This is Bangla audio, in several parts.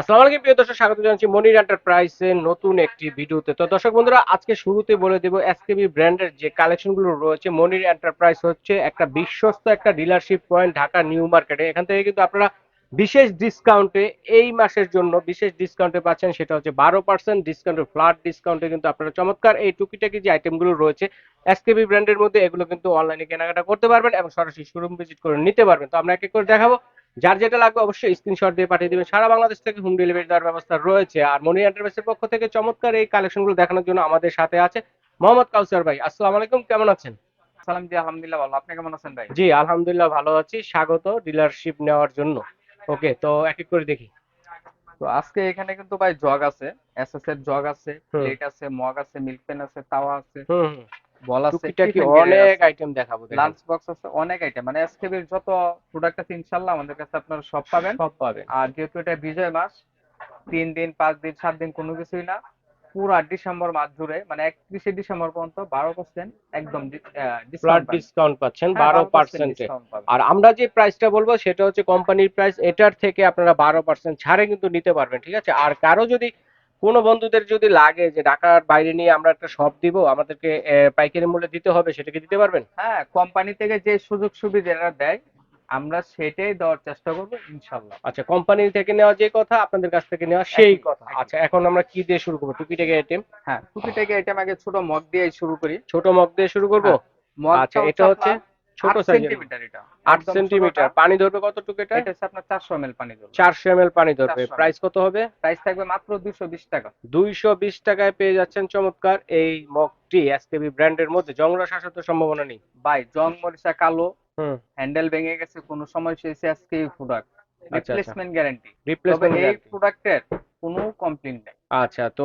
আসসালামু প্রিয় দর্শক, স্বাগত জানাচ্ছি মনির নতুন একটি ভিডিওতে। তো দর্শক বন্ধুরা, আজকে শুরুতে বলে দেব এসকেবি ব্র্যান্ডের যে কালেকশনগুলো রয়েছে, মনির এন্টারপ্রাইজ হচ্ছে একটা বিশ্বস্ত একটা ডিলারশিপ পয়েন্ট ঢাকা নিউ মার্কেটে। এখান থেকে কিন্তু আপনারা বিশেষ ডিসকাউন্টে এই মাসের জন্য বিশেষ ডিসকাউন্টে পাচ্ছেন, সেটা হচ্ছে বারো পার্সেন্ট ডিসকাউন্টে ফ্ল্যাট ডিসকাউন্টে কিন্তু আপনারা চমৎকার এই টুকিটাকি যে আইটেমগুলো রয়েছে এসকেবি ব্র্যান্ডের মধ্যে, এগুলো কিন্তু অনলাইনে কেনাকাটা করতে পারবেন এবং সরাসরি শোরুম ভিজিট করে নিতে পারবেন। তো আমরা এক করে দেখাবো। যার যেটা লাগবে অবশ্যই স্ক্রিনশট দিয়ে পাঠিয়ে দিবেন। সারা বাংলাদেশ থেকে হোম ডেলিভারি দেওয়ার ব্যবস্থা রয়েছে। আর মনি এন্টারপ্রাইজের পক্ষ থেকে চমৎকার এই কালেকশনগুলো দেখানোর জন্য আমাদের সাথে আছে মোহাম্মদ কাউসার ভাই। আসসালামু আলাইকুম কেমন আছেন? সালাম জি আলহামদুলিল্লাহ ভালো। আপনি কেমন আছেন ভাই? জি আলহামদুলিল্লাহ ভালো আছি। স্বাগত ডিলারশিপ নেওয়ার জন্য। ওকে তো এক এক করে দেখি। তো আজকে এখানে কিন্তু ভাই জগ আছে এসএস এর জগ আছে প্লেট আছে মগ আছে মিল্ক পেন আছে তাওয়া আছে। বল আছে টুকিটাকি অনেক আইটেম দেখাবো লাঞ্চ বক্স আছে অনেক আইটেম মানে এসকেবির যত প্রোডাক্ট আছে ইনশাআল্লাহ আমাদের কাছে আপনারা সব পাবেন। সব পাবেন। আর যেহেতু এটা বিজয় মাস তিন দিন পাঁচ দিন সাত দিন কোনো কিছুই না পুরা ডিসেম্বর মাস জুড়ে মানে একত্রিশে ডিসেম্বর পর্যন্ত বারো পার্সেন্ট একদম ডিসকাউন্ট পাচ্ছেন হ্যাঁ, বারো পার্সেন্টে আর আমরা যে প্রাইসটা বলব সেটা হচ্ছে কোম্পানির প্রাইস এটার থেকে আপনারা বারো পার্সেন্ট ছাড়ে কিন্তু নিতে পারবেন ঠিক আছে? আর কারও যদি কোনো বন্ধুদের যদি লাগে যে ঢাকার বাইরে নিয়ে আমরা একটা শপ দিব আমাদেরকে পাইকারি মূল্যে দিতে হবে সেটাকে দিতে পারবেন? হ্যাঁ কোম্পানি থেকে যে সুযোগ সুবিধাটা দেয় আমরা সেটাই দেওয়ার চেষ্টা করব ইনশাল্লাহ। আচ্ছা কোম্পানি থেকে নেওয়া যে কথা আপনাদের কাছ থেকে নেওয়া সেই কথা। আচ্ছা এখন আমরা কি দিয়ে শুরু করব? টুপি টুকিটাকি আইটেম হ্যাঁ টুকি থেকে আইটেম আগে ছোট মগ দিয়ে শুরু করি। ছোট মগ দিয়ে শুরু করব? আচ্ছা এটা হচ্ছে ছোট সেন্টিমিটার এটা। আট একদম সেন্টিমিটার ছোটটা। পানি ধরবে কতটুকু এটা? এটা হচ্ছে আপনার চারশো এম এল পানি দেবো চারশো এম পানি ধরবে। প্রাইস কত হবে? প্রাইস থাকবে মাত্র দুশো বিশ টাকা। দুইশো বিশ টাকায় পেয়ে যাচ্ছেন চমৎকার এই মগটি এসকেবি ব্র্যান্ডের মধ্যে। জংরা শাসত সম্ভাবনা নেই। ভাই জং মরিচা কালো। হুম। হ্যান্ডেল ভেঙে গেছে। কোনো সময় সে আজকে প্রোডাক্ট। রিপ্লেসমেন্ট গ্যারান্টি রিপ্লেসমেন্ট এই প্রোডাক্টের কোনো কমপ্লেন নেই। আচ্ছা তো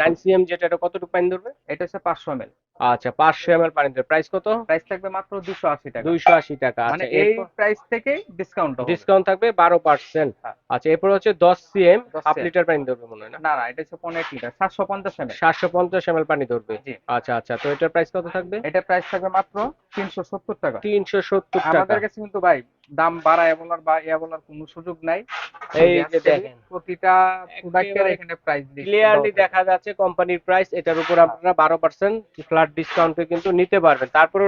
নাইন সিএম যেটা এটা কতটুকু পানি ধরবে? এটা হচ্ছে পাঁচশো এম এল আচ্ছা পাঁচশো এম এল পানি ধরবে। প্রাইস কত? প্রাইস থাকবে মাত্র দুশো আশি টাকা। দুইশো আশি টাকা মানে আচ্ছা এই প্রাইস থেকে ডিসকাউন্ট ডিসকাউন্ট থাকবে বারো পার্সেন্ট হ্যাঁ। আচ্ছা এরপর হচ্ছে দশ সিএম 10 হাফ লিটার পানি ধরবে মনে হয় না? না না এটা হচ্ছে পনেরো লিটার সাতশো পঞ্চাশ এম সাতশো পঞ্চাশ এম পানি ধরবে। আচ্ছা আচ্ছা তো এটার প্রাইস কত থাকবে? এটা প্রাইস থাকবে মাত্র তিনশো সত্তর টাকা। তিনশো সত্তর টাকা। আমাদের কাছে কিন্তু ভাই দাম বাড়ায় বলার বা ইয়া বলার কোনো সুযোগ নাই। এই যে দেখেন। প্রতিটা প্রোডাক্টের এখানে প্রাইস ক্লিয়ারলি দেখা যাচ্ছে কোম্পানির প্রাইস এটার উপর আপনারা বারো পার্সেন্ট ফ্ল্যাট ডিসকাউন্টে কিন্তু নিতে পারবেন। তারপরে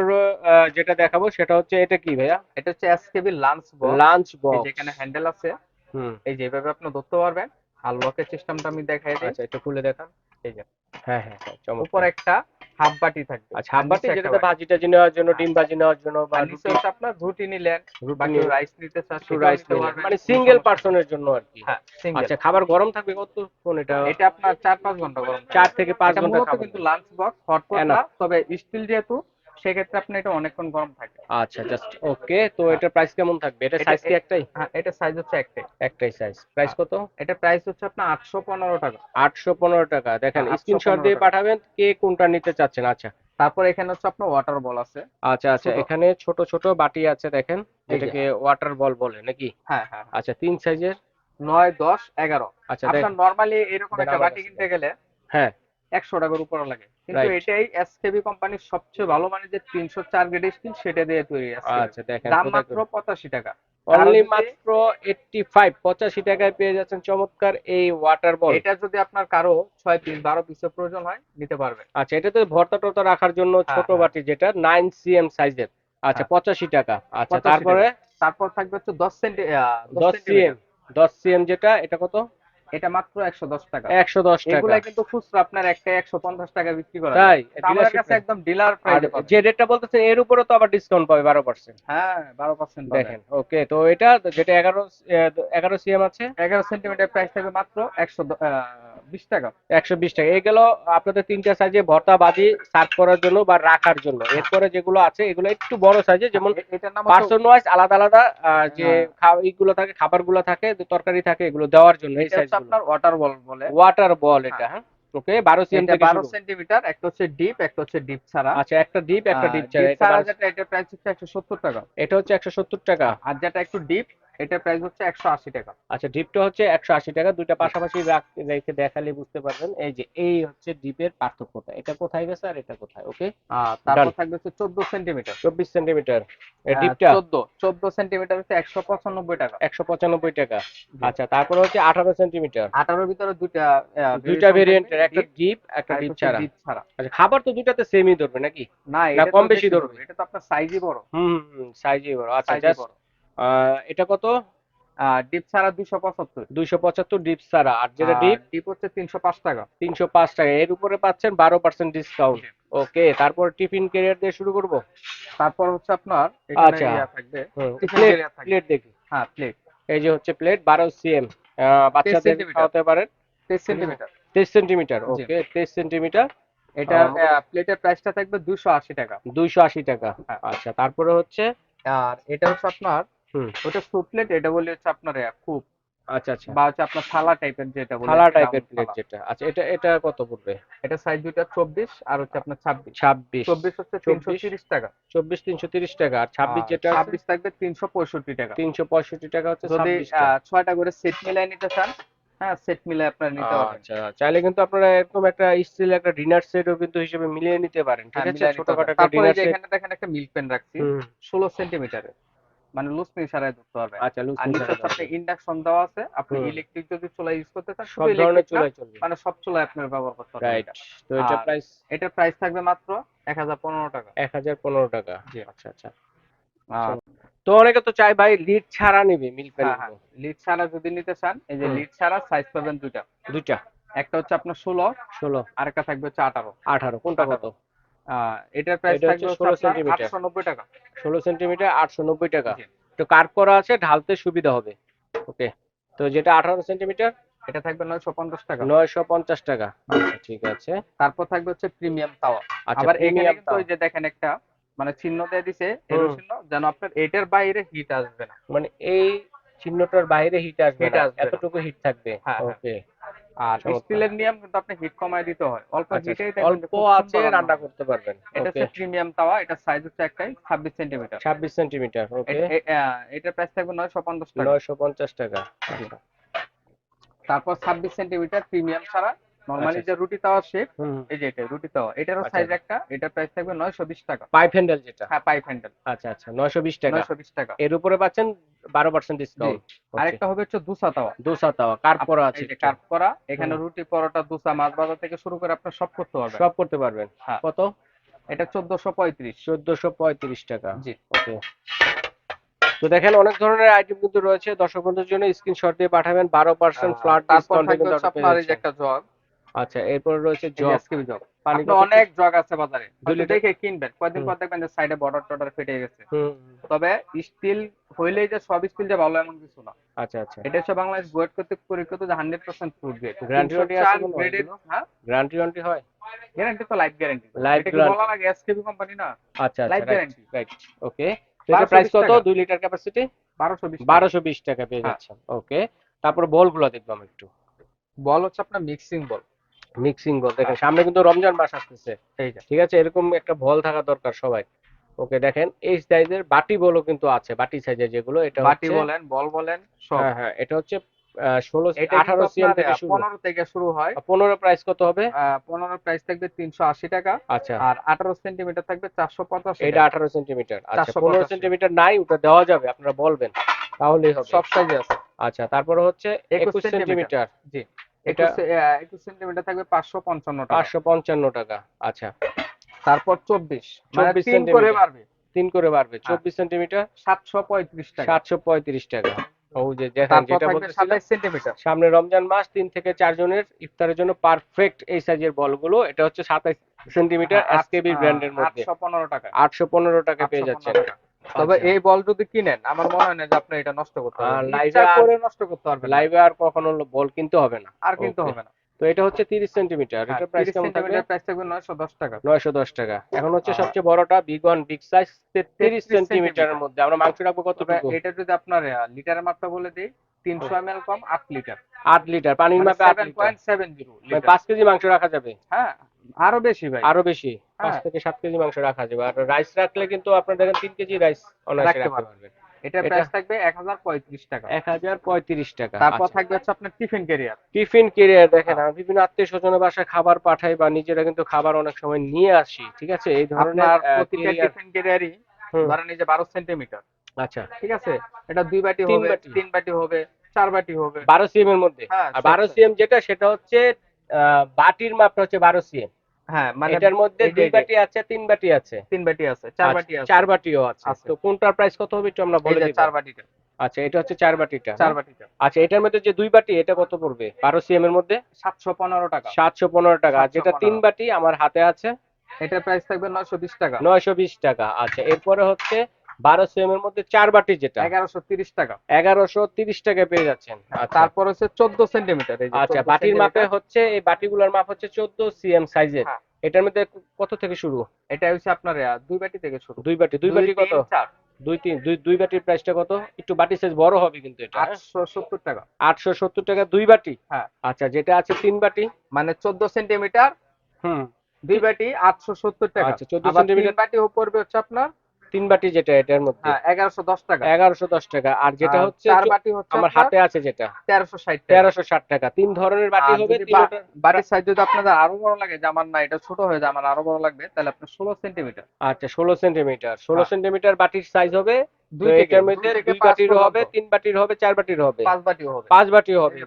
যেটা দেখাবো সেটা হচ্ছে এটা কি ভাইয়া? এটা হচ্ছে এসকেবি লাঞ্চ বক্স লাঞ্চ এই বক্স যেখানে হ্যান্ডেল আছে। হুম। এই যেভাবে আপনি ধরতে পারবেন। আর লকের সিস্টেমটা আমি দেখাই দিই। আচ্ছা এটা খুলে দেখান। এই যে। হ্যাঁ হ্যাঁ হ্যাঁ চমৎকার। উপর একটা হাফ বাটি থাকবে। আচ্ছা যেটাতে ভাজিটা ভাজি নেওয়ার জন্য ডিম ভাজি নেওয়ার জন্য বা রুটি। আপনার রুটি নিলেন রুটি বা নিয়ে- কেউ রাইস নিতে চান রাইস মানে সিঙ্গেল পারসনের জন্য আর কি। হ্যাঁ আচ্ছা খাবার গরম থাকবে কতক্ষণ এটা? এটা আপনার চার পাঁচ ঘণ্টা গরম থাকবে। চার থেকে পাঁচ ঘণ্টা খাবার। কিন্তু লাঞ্চ বক্স হট না তবে স্টিল যেহেতু সেক্ষেত্রে আপনি এটা অনেকক্ষণ গরম থাকে আচ্ছা জাস্ট ওকে তো এটা প্রাইস কেমন থাকবে? এটা সাইজ কি একটাই? হ্যাঁ এটা সাইজ হচ্ছে একটাই। একটাই সাইজ প্রাইস কত? এটা প্রাইস হচ্ছে আপনার আটশো পনেরো টাকা। আটশো পনেরো টাকা। দেখেন হ্যাঁ, 815 স্ক্রিনশট দিয়ে পাঠাবেন কে কোনটা নিতে চাচ্ছেন। আচ্ছা। তারপর এখানে হচ্ছে আপনার ওয়াটার বল আছে। আচ্ছা আচ্ছা এখানে ছোট ছোট বাটি আছে দেখেন এটাকে ওয়াটার বল বলে নাকি? হ্যাঁ হ্যাঁ হ্যাঁ। আচ্ছা তিন সাইজের নয় দশ এগারো। আচ্ছা আপনার নর্মালি এরকম একটা বাটি কিনতে গেলে হ্যাঁ। একশো টাকার উপরে লাগে। কিন্তু. এটাই এসকেবি কোম্পানির সবচেয়ে ভালো মানে যে তিনশো চার গ্রেড স্টিল সেটা দিয়ে তৈরি আছে। আচ্ছা দাম মাত্র পঁচাশি টাকা। অনলি মাত্র এইটটি ফাইভ পঁচাশি টাকায় পেয়ে যাচ্ছেন চমৎকার এই ওয়াটার বল এটা যদি আপনার কারও ছয় পিস বারো পিসের প্রয়োজন হয় নিতে পারবে আচ্ছা এটাতে ভর্তা টর্তা রাখার জন্য হ্যাঁ, ছোট হ্যাঁ। বাটি যেটা নাইন সিএম সাইজের আচ্ছা হ্যাঁ। পঁচাশি টাকা। আচ্ছা তারপরে? তারপর থাকবে হচ্ছে দশ সেন্টি দশ সিএম দশ সিএম যেটা এটা কত? এটা মাত্র একশো দশ টাকা। একশো দশ টাকা। এগুলা কিন্তু খুচরা আপনার একটা একশো পঞ্চাশ টাকা বিক্রি করা তাই আমার কাছে একদম ডিলার প্রাইস যে রেটটা বলতেছে এর উপরে তো আবার ডিসকাউন্ট পাবে বারো পার্সেন্ট হ্যাঁ বারো পার্সেন্ট দেখেন ওকে তো এটা যেটা এগারো এগারো সিএম আছে। এগারো সেন্টিমিটার প্রাইস থাকবে মাত্র একশো বিশ টাকা একশো বিশ টাকা। এই গেল আপনাদের তিনটা সাইজে ভর্তা বাজি সার্ভ করার জন্য বা রাখার জন্য। এরপরে যেগুলো আছে এগুলো একটু বড় সাইজে যেমন এটার নাম পার্সন ওয়াইজ আলাদা আলাদা যে হ্যাঁ। এইগুলো থাকে খাবারগুলো থাকে তরকারি থাকে এগুলো দেওয়ার জন্য এই সাইজ আপনার ওয়াটার বল। বলে ওয়াটার বল এটা হ্যাঁ? ওকে বারো সিএম এটা থেকে বারো সেন্টিমিটার একটা হচ্ছে ডিপ একটা হচ্ছে ডিপ ছাড়া। আচ্ছা একটা ডিপ একটা ডিপ ছাড়া। এটা প্রাইস হচ্ছে একশো সত্তর টাকা। এটা হচ্ছে একশো সত্তর টাকা। আর যেটা একটু ডিপ এটার প্রাইস হচ্ছে একশো আশি টাকা। আচ্ছা ডিপটা হচ্ছে একশো আশি টাকা দুইটা পাশাপাশি রাখ- দেখালে বুঝতে পারবেন। এই যে এই হচ্ছে ডিপের পার্থক্যটা। এটা কোথায় গেছে আর এটা কোথায় ওকে তারপর থাকবে হচ্ছে চোদ্দ সেন্টিমিটার। চব্বিশ সেন্টিমিটার। ডিপটা চোদ্দ। চোদ্দ সেন্টিমিটার হচ্ছে একশো পঁচানব্বই টাকা। একশো পঁচানব্বই টাকা। আচ্ছা তারপর হচ্ছে আঠারো সেন্টিমিটার। আঠারোর ভিতরে দুইটা দুইটা ভেরিয়েন্টের একটা ডিপ একটা ডিপ ছাড়া। আচ্ছা খাবার তো দুইটাতে সেমই ধরবে নাকি? না এটা কম বেশি ধরবে? এটা তো আপনার সাইজই বড়। হুম সাইজই বড়। আচ্ছা জাস্ট বড়। এটা কত? ডিপ ছাড়া দুশো পঁচাত্তর। দুইশো পঁচাত্তর ডিপ ছাড়া আর যেটা ডিপ? ডিপ হচ্ছে তিনশো পাঁচ টাকা। তিনশো পাঁচ টাকা। এর উপরে পাচ্ছেন বারো পার্সেন্ট ডিসকাউন্ট ওকে তারপর টিফিন ক্যারিয়ার দিয়ে শুরু করব? তারপর হচ্ছে আপনার আচ্ছা। প্লেট দেখি। হ্যাঁ প্লেট এই যে হচ্ছে প্লেট বারো সিএম বাচ্চাদের। খাওয়াতে পারেন। তেইশ সেন্টিমিটার তেইশ সেন্টিমিটার ওকে তেইশ সেন্টিমিটার এটা প্লেটের প্রাইসটা থাকবে দুশো আশি টাকা। দুইশো আশি টাকা। হ্যাঁ। আচ্ছা তারপরে হচ্ছে? আর এটা হচ্ছে আপনার। ওটা স্যুপ প্লেট এটা বলি হচ্ছে আপনার খুব আচ্ছা আচ্ছা। বা হচ্ছে আপনার থালা টাইপের যেটা বলি থালা টাইপের প্লেট যেটা। আচ্ছা এটা এটা কত পড়বে? এটা সাইজ দুইটা চব্বিশ আর হচ্ছে আপনার ছাব্বিশ। ছাব্বিশ। চব্বিশ হচ্ছে তিনশো তিরিশ টাকা। চব্বিশ তিনশো তিরিশ টাকা। আর ছাব্বিশ যেটা ছাব্বিশ থাকবে তিনশো পঁয়ষট্টি টাকা। তিনশো পঁয়ষট্টি টাকা হচ্ছে যদি ছাব্বিশটা ছয়টা করে সেট মিলাই নিতে চান হ্যাঁ সেট মিলাই আপনারা নিতে পারবেন। আচ্ছা চাইলে কিন্তু আপনারা এরকম একটা স্টিল একটা ডিনার সেটও কিন্তু হিসেবে মিলিয়ে নিতে পারেন। ঠিক হ্যাঁ, আছে? ছোটখাটো একটা ডিনার সেট এখানে দেখেন একটা মিল্ক পেন রাখছি ষোলো সেন্টিমিটারের মানে লুজ ইশারায় ধরতে পারবেন আচ্ছা লুজ আর নিচে হচ্ছে আপনি ইন্ডাকশন দেওয়া আছে। আপনি ইলেকট্রিক যদি চুলা ইউজ করতে চান সব ধরনের চুলাই চলবে। মানে সব চুলায় আপনার ব্যবহার করতে পারবেন রাইট তো এটা প্রাইস এটার প্রাইস থাকবে মাত্র এক হাজার পনেরো টাকা। এক হাজার পনেরো টাকা। জি। আচ্ছা আচ্ছা। তো অনেকে তো চাই ভাই লিড ছাড়া নিবে মিল্ক হ্যাঁ লিড ছাড়া যদি নিতে চান এই যে লিড ছাড়া সাইজ পাবেন দুইটা। দুইটা। একটা হচ্ছে আপনার ষোলো ষোলো। আর একটা থাকবে হচ্ছে আঠারো। আঠারো। কোনটা কত? এটার প্রাইস থাকবে হচ্ছে হচ্ছে 16 আপনার সেন্টিমিটার। টাকা। তো কার্ভ করা আছে ঢালতে সুবিধা হবে। ওকে? তো যেটা এটা থাকবে টাকা। আচ্ছা ঠিক আছে। তারপর থাকবে হচ্ছে প্রিমিয়াম তাওয়া আচ্ছা আবার এখানে কিন্তু ওই যে দেখেন একটা মানে চিহ্ন দিয়ে দিছে চিহ্ন যেন আপনার এটার বাইরে হিট আসবে না। মানে এই চিহ্নটার বাইরে হিট আসবে না, এতটুকু হিট থাকবে। হ্যাঁ, হ্যাঁ। ওকে আর স্টিলের নিয়ম কিন্তু আপনি হিট কমায় দিতে হয়। অল্প আচ্ছা হিটেই অল্প আছে রান্না করতে পারবেন। এটা হচ্ছে প্রিমিয়াম তাওয়া এটা সাইজ হচ্ছে একটাই ছাব্বিশ সেন্টিমিটার ছাব্বিশ সেন্টিমিটার ওকে এটা প্রাইস থাকবে নয়শো পঞ্চাশ টাকা। নয়শো পঞ্চাশ টাকা। আচ্ছা। তারপর ছাব্বিশ সেন্টিমিটার প্রিমিয়াম ছাড়া নর্মালি আচ্ছা। যে রুটি তাওয়া শেপ এই যে এটা রুটি তাওয়া এটারও আচ্ছা। সাইজ একটা এটার প্রাইস থাকবে নয়শো বিশ টাকা। পাইপ হ্যান্ডেল যেটা? হ্যাঁ পাইপ হ্যান্ডেল আচ্ছা আচ্ছা নয়শো বিশ টাকা। নয়শো বিশ টাকা। এর উপরে পাচ্ছেন বারো পার্সেন্ট ডিসকাউন্ট আরেকটা হবে হচ্ছে দুসা তাওয়া। দুশো তাওয়া কার করা আছে এই এটা? করা এখানে রুটি পরোটা দুসা মাছ ভাজা থেকে শুরু করে আপনার সব করতে পারবেন। সব করতে পারবেন। হ্যাঁ। কত? এটা চোদ্দশো পঁয়ত্রিশ। চোদ্দশো পঁয়ত্রিশ টাকা। জি। ওকে তো দেখেন অনেক ধরনের আইটেম কিন্তু রয়েছে। দর্শক বন্ধুর জন্য স্ক্রিনশট দিয়ে পাঠাবেন। বারো পার্সেন্ট ফ্ল্যাট ডিসকাউন্ট এই একটা জগ আচ্ছা এরপর রয়েছে জগ। জগ। পানি অনেক জগ আছে বাজারে? দেখে কিনবেন। কয়েকদিন পর দেখবেন যে সাইডে বর্ডার টর্ডার ফেটে গেছে। তবে স্টিল হইলেই যে সব স্টিল যে ভালো এমন কিছু না। আচ্ছা আচ্ছা। এটা হচ্ছে বাংলাদেশ গোয়েট করতে পরীক্ষিত যে hundred percent food grade warranty আছে হ্যাঁ? গ্যারান্টি ওয়ারেন্টি হয়? গ্যারান্টি তো লাইফ গ্যারান্টি লাইফ কি বলা লাগে? এসকেবি কোম্পানি না? আচ্ছা লাইফ আচ্ছা গ্যারান্টি রাইট ওকে এটা প্রাইস কত? টাকা। দুই লিটার ক্যাপাসিটি বারোশো বিশ বারোশো বিশ টাকা পেয়ে হ্যাঁ। যাচ্ছেন ওকে তারপর বলগুলো দেখব আমি একটু। বল হচ্ছে আপনার মিক্সিং বল। মিক্সিং বল দেখেন সামনে কিন্তু রমজান মাস আসতেছে। ঠিক আছে? এরকম একটা বল থাকা দরকার সবাই। ওকে দেখেন এই সাইজের বাটি বলও কিন্তু আছে বাটি সাইজের যেগুলো এটা বাটি বলেন বল বলেন সব। হ্যাঁ হ্যাঁ এটা হচ্ছে ষোলো এটা আঠারো সিএম থেকে পনেরো থেকে শুরু হয়। পনেরো প্রাইস কত হবে? পনেরো প্রাইস থাকবে তিনশো আশি টাকা। আচ্ছা। আর আঠারো সেন্টিমিটার থাকবে চারশো পঁচাশি এটা আঠারো সেন্টিমিটার আচ্ছা 485 পনেরো সেন্টিমিটার নাই ওটা দেওয়া যাবে আপনারা বলবেন। তাহলেই হবে। সব সাইজে আছে। আচ্ছা তারপরে হচ্ছে 21 একুশ সেন্টিমিটার জি। এটা একুশ আহ, একুশ সেন্টিমিটার থাকবে পাঁচশো পঞ্চান্ন টাকা। পাঁচশো পঞ্চান্ন টাকা আচ্ছা। তারপর চব্বিশ মানে 24 করে বাড়বে। তিন করে বাড়বে হ্যাঁ। চব্বিশ সেন্টিমিটার? সাতশো পঁয়ত্রিশ টাকা। সাতশো পঁয়ত্রিশ টাকা। ও যে দেখেন যেটা সেন্টিমিটার। সামনে রমজান মাস তিন থেকে চার জনের ইফতারের জন্য পারফেক্ট এই সাইজের বলগুলো এটা হচ্ছে সাতাইশ সেন্টিমিটার এসকেবি ব্র্যান্ডের মধ্যে। আটশো পনেরো টাকা। আটশো পনেরো টাকা পেয়ে 815 যাচ্ছেন। টাকা। তবে আচ্ছা। এই বল যদি কিনেন আমার মনে হয় না যে আপনি এটা নষ্ট করতে পারবেন। করে নষ্ট করতে পারবেন লাইভে আর কখনো বল কিনতে হবে না। আর কিনতে হবে না। তো এটা হচ্ছে তিরিশ সেন্টিমিটার। হ্যাঁ, এটার প্রাইস 30 কেমন থাকবে? প্রাইস থাকবে নয়শো দশ টাকা। নয়শো দশ টাকা। এখন হচ্ছে সবচেয়ে বড়টা বিগ ওয়ান বিগ সাইজ তেত্রিশ 33 সেন্টিমিটারের মধ্যে। আমরা মাংস রাখব কতটুকু? এটা যদি আপনার লিটারের মাপটা বলে দিই তিনশো এম কম আট লিটার আট লিটার পানির মাপে আট seven litre point seven zero মানে পাঁচ কেজি মাংস রাখা যাবে। হ্যাঁ। আরও বেশি ভাই। আরও বেশি পাঁচ হ্যাঁ। থেকে সাত কেজি মাংস রাখা যাবে। আর রাইস রাখলে কিন্তু আপনার দেখেন তিন কেজি রাইস অনায়াসে রাখতে পারবেন। এটা প্রাইস থাকবে এক হাজার পঁয়ত্রিশ টাকা। এক হাজার পঁয়ত্রিশ টাকা। তারপর আচ্ছা। থাকবে হচ্ছে আপনার টিফিন ক্যারিয়ার টিফিন কেরিয়ার দেখেন আমি বিভিন্ন আত্মীয় স্বজনের বাসায় খাবার পাঠাই বা নিজেরা কিন্তু খাবার অনেক সময় নিয়ে আসি ঠিক আছে? এই ধরনের প্রতিটা টিফিন ক্যারিয়ারই ধরেন এই যে বারো সেন্টিমিটার আচ্ছা। ঠিক আছে? এটা দুই বাটি হবে। তিন বাটি হবে চার বাটি হবে। বারো সিএম এর মধ্যে। হ্যাঁ আর সব বারো সব। সিএম যেটা সেটা হচ্ছে আহ, বাটির মাপটা হচ্ছে বারো সিএম হ্যাঁ মানে এটার মধ্যে দুই বাটি আছে তিন বাটি আছে। তিন বাটি আছে চার আচ্ছা, বাটি আছে। চার বাটিও আছে। তো কোনটার প্রাইস কত হবে একটু আমরা বলে দিই। চার বাটিটা। আচ্ছা এটা হচ্ছে চার বাটিটা চার বাটিটা। আচ্ছা এটার মধ্যে যে দুই বাটি এটা কত পড়বে? বারো সিএম এর মধ্যে? সাতশো পনেরো টাকা। সাতশো পনেরো টাকা। যেটা তিন বাটি আমার হাতে আছে? এটার প্রাইস থাকবে নয়শো বিশ টাকা। নয়শো বিশ টাকা। আচ্ছা এরপরে হচ্ছে বারো সিএম এর মধ্যে চার বাটি যেটা। এগারোশো তিরিশ টাকা। এগারোশো তিরিশ টাকায় পেয়ে যাচ্ছেন। আচ্ছা। তারপর হচ্ছে চোদ্দ সেন্টিমিটার আচ্ছা বাটির মাপে হচ্ছে এই বাটিগুলোর মাপ হচ্ছে চোদ্দ সিএম সাইজের হ্যাঁ। এটার মধ্যে কত থেকে শুরু? এটা হচ্ছে আপনার দুই বাটি থেকে শুরু। দুই বাটি দুই বাটি কত? দুই তিন দুই দুই বাটির প্রাইসটা কত? একটু বাটি সাইজ বড় হবে কিন্তু এটা আটশো সত্তর টাকা। আটশো সত্তর টাকা দুই বাটি? হ্যাঁ। আচ্ছা যেটা আছে তিন বাটি? মানে চোদ্দ সেন্টিমিটার হুম। দুই বাটি আটশো সত্তর টাকা। আচ্ছা, 14 সেন্টিমিটার। বাটি পড়বে হচ্ছে আপনার তিন বাটি যেটা এটার মধ্যে। হ্যাঁ এগারোশো দশ টাকা। এগারোশো দশ টাকা। আর যেটা হচ্ছে চার বাটি হচ্ছে আমার হাতে আছে যেটা। তেরোশো ষাট টাকা। তেরোশো ষাট টাকা। তিন ধরনের বাটি হবে বাটির সাইজ যদি আপনাদের আরও বড় লাগে যে আমার না এটা ছোট হয়ে যায় আমার আরও বড় লাগবে তাহলে আপনার ষোলো সেন্টিমিটার। আচ্ছা ষোলো সেন্টিমিটার। ষোলো হ্যাঁ। সেন্টিমিটার বাটির সাইজ হবে। দুই এটার দুই মধ্যে দুই বাটির হবে তিন বাটির হবে চার বাটির হবে। পাঁচ বাটিও হবে। পাঁচ বাটিও হবে।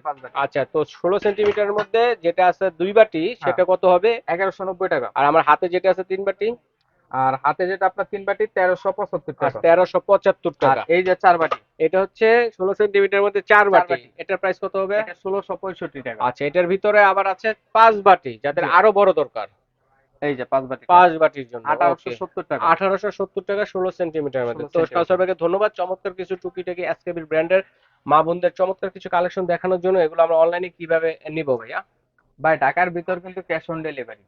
আচ্ছা তো ষোলো সেন্টিমিটার মধ্যে যেটা আছে দুই বাটি সেটা কত হবে? এগারোশো নব্বই টাকা। আর আমার হাতে যেটা আছে তিন বাটি আর হাতে যেটা আপনার তিন বাটি তেরোশো পঁচাত্তর টাকা। তেরোশো পঁচাত্তর টাকা। এই যে চার বাটি এটা হচ্ছে ষোলো সেন্টিমিটার মধ্যে চার বাটি। এটার প্রাইস কত হবে? ষোলোশো পঁয়ষট্টি টাকা। আচ্ছা এটার ভিতরে আবার আছে পাঁচ বাটি যাদের আরও বড় দরকার। এই যে পাঁচ বাটি। পাঁচ বাটির জন্য আঠারোশো সত্তর টাকা। আঠারোশো সত্তর টাকা ষোলো সেন্টিমিটার মধ্যে। 16 তো সেন্টিমিটার। কাউসার ভাইকে ধন্যবাদ। চমৎকার কিছু টুকিটাকি এসকেবির ব্র্যান্ডের মা বোনদের চমৎকার কিছু কালেকশন দেখানোর জন্য এগুলো আমরা অনলাইনে কীভাবে নিব ভাইয়া? ভাই ঢাকার ভিতর কিন্তু ক্যাশ অন ডেলিভারি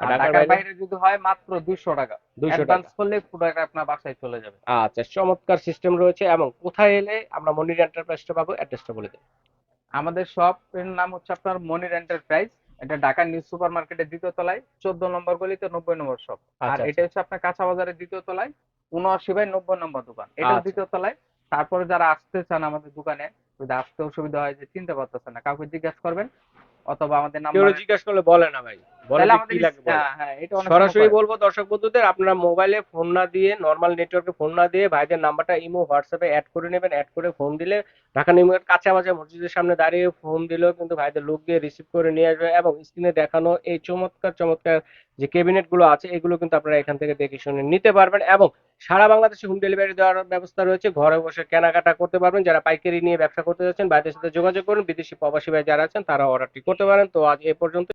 ঢাকার ঢাকার বাইরে? বাইরে যদি হয় মাত্র দুইশো টাকা। দুইশো অ্যাডভান্স করলে প্রোডাক্ট আপনার বাসায় চলে যাবে। আচ্ছা চমৎকার সিস্টেম রয়েছে এবং কোথায় এলে আমরা মনির এন্টারপ্রাইজটা পাবো অ্যাড্রেসটা বলে দিন। আমাদের শপের নাম হচ্ছে আপনার মনির এন্টারপ্রাইজ এটা ঢাকা নিউ সুপার মার্কেটের দ্বিতীয় তলায় চোদ্দ নম্বর গলিতে নব্বই নম্বর শপ। আর আচ্ছা। এটা হচ্ছে আপনার কাঁচা বাজারের দ্বিতীয় তলায় উনআশি বাই নব্বই নম্বর দোকান। এটা আচ্ছা। দ্বিতীয় তলায়। তারপরে যারা আসতে চান আমাদের দোকানে যদি আসতে অসুবিধা হয় যে চিনতে পারতেছেন না কাউকে জিজ্ঞাসা করবেন। অথবা আমাদের নাম্বার জিজ্ঞাসা করলে বলে না ভাই লাগবে বলে। হ্যাঁ হ্যাঁ এটা অনেক সময় সরাসরি বলব দর্শক বন্ধুদের আপনারা মোবাইলে ফোন না দিয়ে নর্মাল নেটওয়ার্কে ফোন না দিয়ে ভাইদের নাম্বারটা ইমো হোয়াটসঅ্যাপে অ্যাড করে নেবেন অ্যাড করে ফোন দিলে ঢাকা নিউমার্কেট কাছামাঝি মসজিদের সামনে দাঁড়িয়ে ফোন দিলেও কিন্তু ভাইদের লোক দিয়ে রিসিভ করে নিয়ে আসবে এবং স্ক্রিনে দেখানো এই চমৎকার চমৎকার যে ক্যাবিনেটগুলো আছে, এগুলো কিন্তু আপনারা এখান থেকে দেখে শুনে নিতে পারবেন এবং সারা বাংলাদেশে হোম ডেলিভারি দেওয়ার ব্যবস্থা রয়েছে। ঘরে বসে কেনাকাটা করতে পারবেন, যারা পাইকারি নিয়ে ব্যবসা করতে যাচ্ছেন বাইরের সাথে যোগাযোগ করুন। বিদেশি প্রবাসী ভাই যারা আছেন তারা অর্ডারটি করতে পারেন। তো আজ এ পর্যন্ত